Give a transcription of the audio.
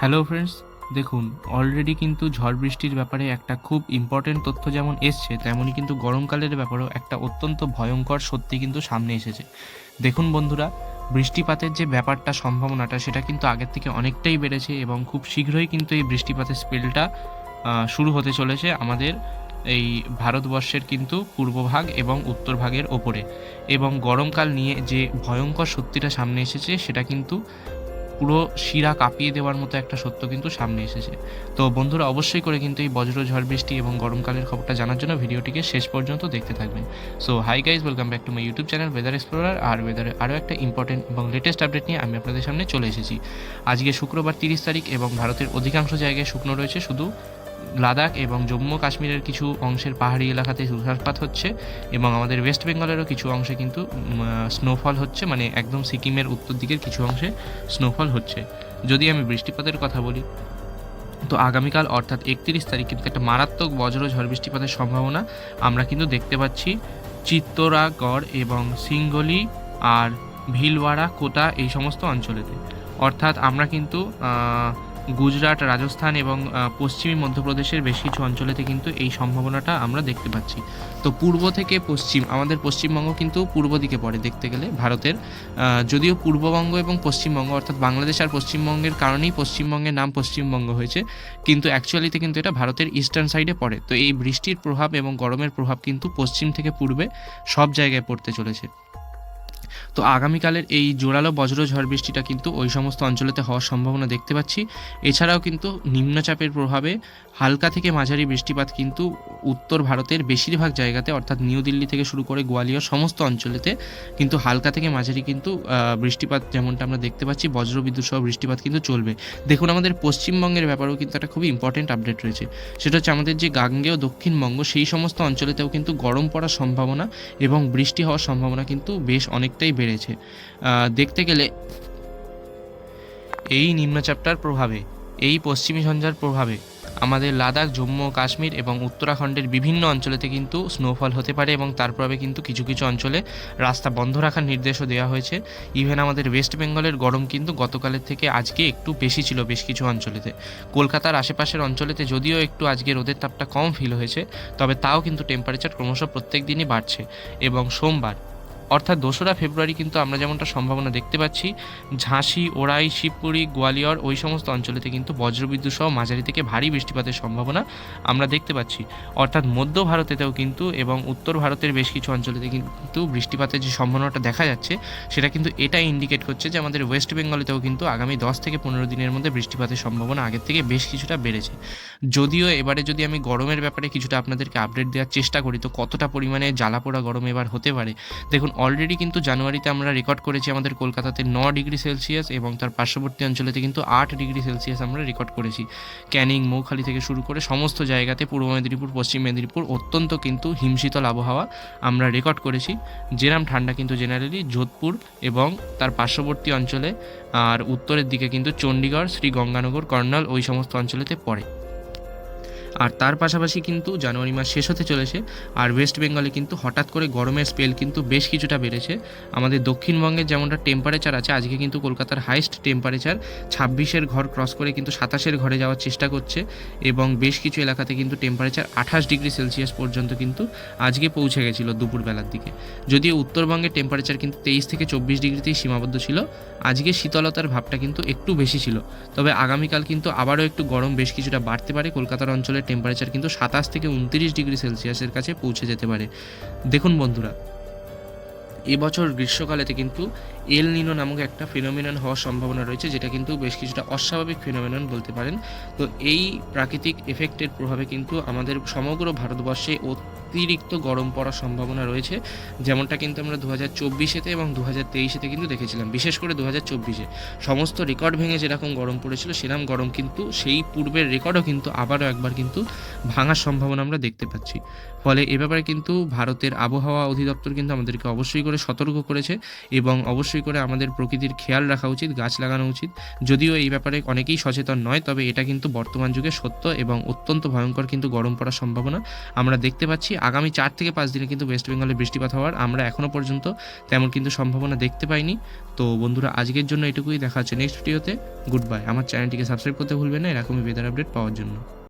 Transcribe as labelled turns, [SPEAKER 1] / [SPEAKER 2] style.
[SPEAKER 1] Hello friends দেখুন already কিন্তু ঝড় বৃষ্টির ব্যাপারে একটা খুব ইম্পর্টেন্ট তথ্য যেমন এসছে, তেমনই কিন্তু গরমকালের ব্যাপারেও একটা অত্যন্ত ভয়ঙ্কর সত্যি কিন্তু সামনে এসেছে। দেখুন বন্ধুরা, বৃষ্টিপাতের যে ব্যাপারটা, সম্ভাবনাটা, সেটা কিন্তু আগের থেকে অনেকটাই বেড়েছে এবং খুব শীঘ্রই কিন্তু এই বৃষ্টিপাতের স্পেলটা শুরু হতে চলেছে আমাদের এই ভারতবর্ষের কিন্তু পূর্বভাগ এবং উত্তর ভাগের ওপরে। এবং গরমকাল নিয়ে যে ভয়ঙ্কর সত্যিটা সামনে এসেছে, সেটা কিন্তু পুরো শিরা কাঁপিয়ে দেওয়ার মতো একটা সত্য কিন্তু সামনে এসেছে। তো বন্ধুরা, অবশ্যই করে কিন্তু এই বজ্র, ঝড়, বৃষ্টি এবং গরমকালের খবরটা জানার জন্য ভিডিওটিকে শেষ পর্যন্ত দেখতে থাকবেন। So hi guys welcome back to my YouTube channel weather explorer আর ওয়েদারের আরও একটা ইম্পর্টেন্ট এবং লেটেস্ট আপডেট নিয়ে আমি আপনাদের সামনে চলে এসেছি। আজকে শুক্রবার তিরিশ তারিখ এবং ভারতের অধিকাংশ জায়গায় শুকনো রয়েছে, শুধু লাদাখ এবং জম্মু কাশ্মীরের কিছু অংশের পাহাড়ি এলাকাতে তুষারপাত হচ্ছে এবং আমাদের ওয়েস্ট বেঙ্গলেরও কিছু অংশে কিন্তু স্নোফল হচ্ছে মানে একদম সিকিমের উত্তর দিকের কিছু অংশে স্নোফল হচ্ছে। যদি আমি বৃষ্টিপাতের কথা বলি, তো আগামীকাল অর্থাৎ একত্রিশ তারিখ কিন্তু একটা মারাত্মক বজ্র ঝড় বৃষ্টিপাতের সম্ভাবনা আমরা কিন্তু দেখতে পাচ্ছি। চিত্তরাগড় এবং সিঙ্গলি আর ভিলওয়াড়া, কোটা এই সমস্ত অঞ্চলেতে। অর্থাৎ আমরা কিন্তু গুজরাট, রাজস্থান এবং পশ্চিমী মধ্যপ্রদেশের বেশ কিছু অঞ্চলেতে কিন্তু এই সম্ভাবনাটা আমরা দেখতে পাচ্ছি। তো পূর্ব থেকে পশ্চিম, আমাদের পশ্চিমবঙ্গ কিন্তু পূর্ব দিকে পড়ে দেখতে গেলে, ভারতের। যদিও পূর্ববঙ্গ এবং পশ্চিমবঙ্গ, অর্থাৎ বাংলাদেশ আর পশ্চিমবঙ্গের কারণেই পশ্চিমবঙ্গের নাম পশ্চিমবঙ্গ হয়েছে, কিন্তু অ্যাকচুয়ালিতে কিন্তু এটা ভারতের ইস্টার্ন সাইডে পড়ে। তো এই বৃষ্টির প্রভাব এবং গরমের প্রভাব কিন্তু পশ্চিম থেকে পূর্বে সব জায়গায় পড়তে চলেছে। তো আগামীকালের এই জোরালো বজ্র ঝড় বৃষ্টিটা কিন্তু ওই সমস্ত অঞ্চলেতে হওয়ার সম্ভাবনা দেখতে পাচ্ছি। এছাড়াও কিন্তু নিম্নচাপের প্রভাবে হালকা থেকে মাঝারি বৃষ্টিপাত কিন্তু উত্তর ভারতের বেশিরভাগ জায়গাতে, অর্থাৎ নিউ দিল্লি থেকে শুরু করে গোয়ালিয়র সমস্ত অঞ্চলেতে কিন্তু হালকা থেকে মাঝারি কিন্তু বৃষ্টিপাত যেমনটা আমরা দেখতে পাচ্ছি, বজ্রবিদ্যুৎ সহ বৃষ্টিপাত কিন্তু চলবে। দেখুন, আমাদের পশ্চিমবঙ্গের ব্যাপারেও কিন্তু একটা খুবই ইম্পর্টেন্ট আপডেট রয়েছে। সেটা হচ্ছে আমাদের যে গাঙ্গেয় দক্ষিণবঙ্গ, সেই সমস্ত অঞ্চলেতেও কিন্তু গরম পড়ার সম্ভাবনা এবং বৃষ্টি হওয়ার সম্ভাবনা কিন্তু বেশ অনেকটাই বেড়েছে। দেখতে গেলে এই নিম্নচাপটার প্রভাবে, এই পশ্চিমী ঝঞ্ঝার প্রভাবে আমাদের লাদাখ, জম্মু কাশ্মীর এবং উত্তরাখণ্ডের বিভিন্ন অঞ্চলেতে কিন্তু স্নোফল হতে পারে এবং তার প্রভাবে কিন্তু কিছু কিছু অঞ্চলে রাস্তা বন্ধ রাখার নির্দেশও দেওয়া হয়েছে। ইভেন আমাদের ওয়েস্ট বেঙ্গলের গরম কিন্তু গতকালের থেকে আজকে একটু বেশি ছিল বেশ কিছু অঞ্চলেতে। কলকাতার আশেপাশের অঞ্চলেতে যদিও একটু আজকে রোদের তাপটা কম ফিল হয়েছে, তবে তাও কিন্তু টেম্পারেচার ক্রমশ প্রত্যেক দিনই বাড়ছে এবং সোমবার অর্থাৎ দোসরা ফেব্রুয়ারি কিন্তু আমরা যেমনটা সম্ভাবনা দেখতে পাচ্ছি, ঝাঁসি ওরাই শিবপুরি, গোয়ালিয়র ওই সমস্ত অঞ্চলেতে কিন্তু বজ্রবিদ্যুৎ সহ মাঝারি থেকে ভারী বৃষ্টিপাতের সম্ভাবনা আমরা দেখতে পাচ্ছি। অর্থাৎ মধ্য ভারতেতেও কিন্তু এবং উত্তর ভারতের বেশ কিছু অঞ্চলেতে কিন্তু বৃষ্টিপাতের যে সম্ভাবনাটা দেখা যাচ্ছে, সেটা কিন্তু এটাই ইন্ডিকেট করছে যে আমাদের ওয়েস্ট বেঙ্গলেতেও কিন্তু আগামী দশ থেকে পনেরো দিনের মধ্যে বৃষ্টিপাতের সম্ভাবনা আগের থেকে বেশ কিছুটা বেড়েছে। যদিও এবারে যদি আমি গরমের ব্যাপারে কিছুটা আপনাদেরকে আপডেট দেওয়ার চেষ্টা করি, তো কতটা পরিমাণে জ্বালাপোড়া গরম এবার হতে পারে? দেখুন অলরেডি কিন্তু জানুয়ারিতে আমরা রেকর্ড করেছি আমাদের কলকাতাতে ন ডিগ্রি সেলসিয়াস এবং তার পার্শ্ববর্তী অঞ্চলেতে কিন্তু আট ডিগ্রি সেলসিয়াস আমরা রেকর্ড করেছি। ক্যানিং, মৌখালি থেকে শুরু করে সমস্ত জায়গাতে পূর্ব মেদিনীপুর, পশ্চিম মেদিনীপুর অত্যন্ত কিন্তু হিমশীতল আবহাওয়া আমরা রেকর্ড করেছি। যেরাম ঠান্ডা কিন্তু জেনারেলি যোধপুর এবং তার পার্শ্ববর্তী অঞ্চলে আর উত্তরের দিকে কিন্তু চণ্ডীগড় শ্রী গঙ্গানগর কর্নাল ওই সমস্ত অঞ্চলেতে পড়ে। আর তার পাশাপাশি কিন্তু জানুয়ারি মাস শেষ হতে চলেছে, আর ওয়েস্ট বেঙ্গলে কিন্তু হঠাৎ করে গরমের স্পেল কিন্তু বেশ কিছুটা বেড়েছে। আমাদের দক্ষিণবঙ্গের যেমনটা টেম্পারেচার আছে, আজকে কিন্তু কলকাতার হাইস্ট টেম্পারেচার ছাব্বিশের ঘর ক্রস করে কিন্তু সাতাশের ঘরে যাওয়ার চেষ্টা করছে এবং বেশ কিছু এলাকাতে কিন্তু টেম্পারেচার আঠাশ ডিগ্রি সেলসিয়াস পর্যন্ত কিন্তু আজকে পৌঁছে গেছিল দুপুরবেলার দিকে। যদিও উত্তরবঙ্গের টেম্পারেচার কিন্তু তেইশ থেকে চব্বিশ ডিগ্রিতেই সীমাবদ্ধ ছিল, আজকে শীতলতার ভাবটা কিন্তু একটু বেশি ছিল। তবে আগামীকাল কিন্তু আবারও একটু গরম বেশ কিছুটা বাড়তে পারে কলকাতার অঞ্চলের টেম্পারেচার কিন্তু সাতাশ থেকে উনত্রিশ ডিগ্রি সেলসিয়াসের কাছে পৌঁছে যেতে পারে। দেখুন বন্ধুরা, এবছর গ্রীষ্মকালেতে কিন্তু এল নিনো নামক একটা ফিনোমিনন হওয়ার সম্ভাবনা রয়েছে, যেটা কিন্তু বেশ কিছুটা অস্বাভাবিক ফিনোমিনন বলতে পারেন। তো এই প্রাকৃতিক এফেক্টের প্রভাবে কিন্তু আমাদের সমগ্র ভারতবর্ষে অতিরিক্ত গরম পড়ার সম্ভাবনা রয়েছে। যেমনটা কিন্তু আমরা দু হাজার চব্বিশেতে এবং দু হাজার তেইশেতে কিন্তু দেখেছিলাম। বিশেষ করে দু হাজার চব্বিশে। সমস্ত রেকর্ড ভেঙে যেরকম গরম পড়েছিল, সেরকম গরম কিন্তু সেই পূর্বের রেকর্ডও কিন্তু আবারও একবার কিন্তু ভাঙার সম্ভাবনা আমরা দেখতে পাচ্ছি। ফলে এ ব্যাপারে কিন্তু ভারতের আবহাওয়া অধিদপ্তর কিন্তু আমাদেরকে অবশ্যই করে সতর্ক করেছে এবং অবশ্যই করে আমাদের প্রকৃতির খেয়াল রাখা উচিত, গাছ লাগানো উচিত। যদিও এই ব্যাপারে অনেকেই সচেতন নয়, তবে এটা কিন্তু বর্তমান যুগে সত্য এবং অত্যন্ত ভয়ঙ্কর কিন্তু গরম পড়ার সম্ভাবনা আমরা দেখতে পাচ্ছি। আগামী চার থেকে পাঁচ দিনে কিন্তু ওয়েস্ট বেঙ্গলে বৃষ্টিপাত হওয়ার আমরা এখনও পর্যন্ত তেমন কিন্তু সম্ভাবনা দেখতে পাইনি। তো বন্ধুরা, আজকের জন্য এটুকুই। দেখা হচ্ছে নেক্সট ভিডিওতে গুড বাই আমার চ্যানেলটিকে সাবস্ক্রাইব করতে ভুলবেন না। এরকমই ওয়েদার আপডেট পাওয়ার জন্য।